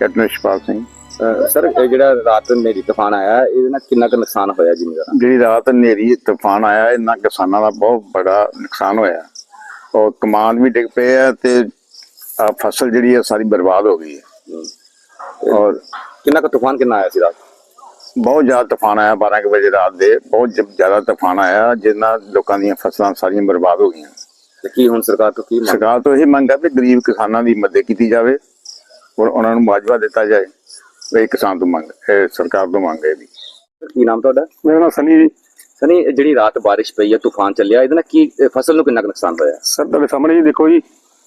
Captain ਸ਼ਪਾਲ Singh. Sir ਇਹ ਜਿਹੜਾ ਰਾਤ ਹਨੇਰੀ ਤੂਫਾਨ ਆਇਆ ਇਹਦੇ ਨਾਲ ਕਿੰਨਾ ਕੁ ਨੁਕਸਾਨ ਹੋਇਆ ਜ਼ਿਮੀਂਦਾਰਾਂ ਜਿਹੜੀ ਰਾਤ ਹਨੇਰੀ ਤੂਫਾਨ ਆਇਆ ਇਹਨਾਂ ਕਿਸਾਨਾਂ ਦਾ ਬਹੁਤ ਬੜਾ ਨੁਕਸਾਨ ਹੋਇਆ। ਔਰ ਕਮਾਨ ਵੀ ਡਿੱਗ ਪਏ ਆ ਤੇ ਆ ਫਸਲ ਜਿਹੜੀ ਹੈ ਸਾਰੀ ਬਰਬਾਦ ਹੋ ਗਈ ਹੈ। ਔਰ ਕਿੰਨਾ ਕੁ ਤੂਫਾਨ ਕਿੰਨਾ ਆਇਆ ਸੀ ਰਾਤ? ਬਹੁਤ ਜ਼ਿਆਦਾ ਤੂਫਾਨ ਆਇਆ 12 ਕੁ ਵਜੇ ਰਾਤ ਦੇ। ਬਹੁਤ ਜ- ਜ਼ਿਆਦਾ ਤੂਫਾਨ ਆਇਆ ਜਿਸ ਨਾਲ ਲੋਕਾਂ ਦੀਆਂ ਫਸਲਾਂ ਸਾਰੀਆਂ ਬਰਬਾਦ ਹੋ ਗਈਆਂ। ਤੇ ਕੀ ਹੁਣ ਸਰਕਾਰ ਤੋਂ ਕੀ ਮੰਗ? ਸਰਕਾਰ ਤੋਂ ਇਹ ਮੰਗ ਹੈ ਵੀ ਗਰੀਬ ਕਿਸਾਨਾਂ ਦੀ ਮਦਦ ਕੀਤੀ ਜਾਵੇ। ਔਰ ਉਹਨਾਂ ਨੂੰ ਮੁਆਵਜ਼ਾ ਦਿੱਤਾ ਜਾਏ ਇਹ ਕਿਸਾਨ ਤੋਂ ਮੰਗ ਇਹ ਸਰਕਾਰ ਤੋਂ ਮੰਗ ਹੈ ਵੀ ਕੀ ਨਾਮ ਤੁਹਾਡਾ? ਮੇਰਾ ਨਾਮ ਸਨੀ ਜੀ। ਸਨੀ ਜਿਹੜੀ ਰਾਤ ਬਾਰਿਸ਼ ਪਈ ਹੈ ਤੂਫਾਨ ਚੱਲਿਆ ਇਹਦੇ ਨਾਲ ਕੀ ਫਸਲ ਨੂੰ ਕਿੰਨਾ ਨੁਕਸਾਨ ਹੋਇਆ? ਸਰ ਤੁਹਾਡੇ ਸਾਹਮਣੇ ਜੀ ਦੇਖੋ ਜੀ।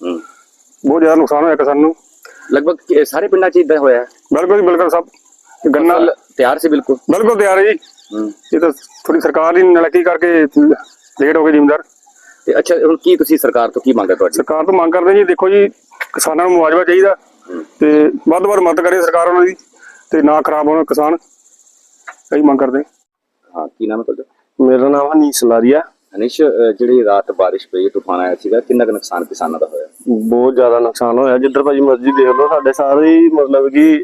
ਹੂੰ। ਬਹੁਤ ਜ਼ਿਆਦਾ ਨੁਕਸਾਨ ਹੋਇਆ ਕਿਸਾਨ ਨੂੰ। ਲਗਭਗ ਸਾਰੇ ਪਿੰਡਾਂ 'ਚ ਇਦਾਂ ਹੋਇਆ? ਹੈ ਬਿਲਕੁਲ ਜੀ ਬਿਲਕੁਲ ਸਭ। ਗੰਨਾ ਤਿਆਰ ਸੀ ਬਿਲਕੁਲ? ਬਿਲਕੁਲ ਤਿਆਰ ਹੈ ਜੀ। ਹੂੰ। ਇਹ ਤਾਂ ਥੋੜੀ ਸਰਕਾਰ ਦੀ ਨਲਕੀ ਕਰਕੇ ਲੇਟ ਹੋ ਗਏ ਜ਼ਿਮੀਂਦਾਰ। ਤੇ ਅੱਛਾ ਹੁਣ ਕੀ ਤੁਸੀਂ ਸਰਕਾਰ ਤੋਂ ਕੀ ਮੰਗ ਹੈ ਤੁਹਾਡੀ? ਸਰਕਾਰ ਤੋਂ ਮੰਗ ਕਰਦੇ ਜੀ ਦੇਖੋ ਜੀ ਕਿਸਾਨਾਂ ਨੂੰ ਮੁਆਵਜ਼ਾ ਚਾਹੀਦਾ। ਤੇ ਵੱਧ ਵੱਧ ਮਦਦ ਕਰੇ ਸਰਕਾਰ ਉਹਨਾਂ ਦੀ ਤੇ ਨਾ ਖਰਾਬ ਹੋਣ ਕਿਸਾਨ। ਇਹੀ ਮੰਗ ਕਰਦੇ ਹਾਂ। ਕੀ ਨਾਮ ਹੈ ਤੁਹਾਡਾ? ਮੇਰਾ ਨਾਮ ਹਨੀਸ ਲਾਰੀਆ। ਅਨਿਸ਼ ਜਿਹੜੀ ਰਾਤ ਬਾਰਿਸ਼ ਪਈ ਤੂਫਾਨ ਆਇਆ ਸੀਗਾ ਕਿੰਨਾ ਕੁ ਨੁਕਸਾਨ ਕਿਸਾਨਾਂ ਦਾ ਹੋਇਆ? ਬਹੁਤ ਜ਼ਿਆਦਾ ਨੁਕਸਾਨ ਹੋਇਆ। ਜਿੱਧਰ ਭਾਜੀ ਮਰਜ਼ੀ ਦੇਖ ਲਓ ਸਾਡੇ ਸਾਰੇ ਹੀ ਮਤਲਬ ਕਿ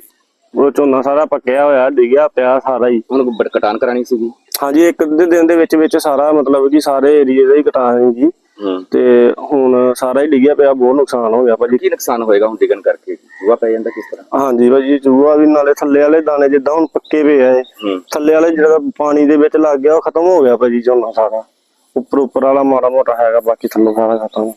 ਉਹ ਝੋਨਾ ਸਾਰਾ ਪੱਕਿਆ ਹੋਇਆ ਡਿੱਗਿਆ ਪਿਆ ਸਾਰਾ ਹੀ। ਹੁਣ ਬੜ ਕਟਾਨ ਕਰਾਣੀ ਸੀਗੀ? ਹਾਂਜੀ ਇੱਕ ਦਿਨ ਦੇ ਵਿੱਚ ਵਿੱਚ ਸਾਰਾ ਮਤਲਬ ਕਿ ਸਾਰੇ ਏਰੀਏ ਦਾ ਹੀ ਕਟਾਏ ਜੀ। ਹੂੰ। ਤੇ ਹੁਣ ਸਾਰਾ ਹੀ ਡਿੱਗਿਆ ਪਿਆ ਬਹੁਤ ਨੁਕਸਾਨ ਹੋ ਗਿਆ ਭਾਜੀ। ਕੀ ਨੁਕਸਾਨ ਹੋਏਗਾ ਹੁਣ ਡਿਗਣ ਕਰਕੇ? ਜੂਆ ਪੈ ਜਾਂਦਾ ਕਿਸ ਤਰ੍ਹਾਂ? ਹਾਂਜੀ ਭਾਜੀ ਚੂਹਾ ਵੀ ਨਾਲੇ ਥੱਲੇ ਵਾਲੇ ਦਾਣੇ ਜਿੱਦਾਂ ਹੁਣ ਪੱਕੇ ਪਏ ਆ ਇਹ, ਥੱਲੇ ਵਾਲੇ ਜਿਹੜਾ ਪਾਣੀ ਦੇ ਵਿੱਚ ਲੱਗ ਗਿਆ ਉਹ ਖਤਮ ਹੋ ਗਿਆ ਭਾਜੀ ਝੋਨਾ ਸਾਰਾ। ਉੱਪਰ ਉੱਪਰ ਵਾਲਾ ਮਾੜਾ ਮੋਟਾ ਹੈਗਾ ਬਾਕੀ ਥੱਲੋਂ ਸਾਰਾ ਖਤਮ।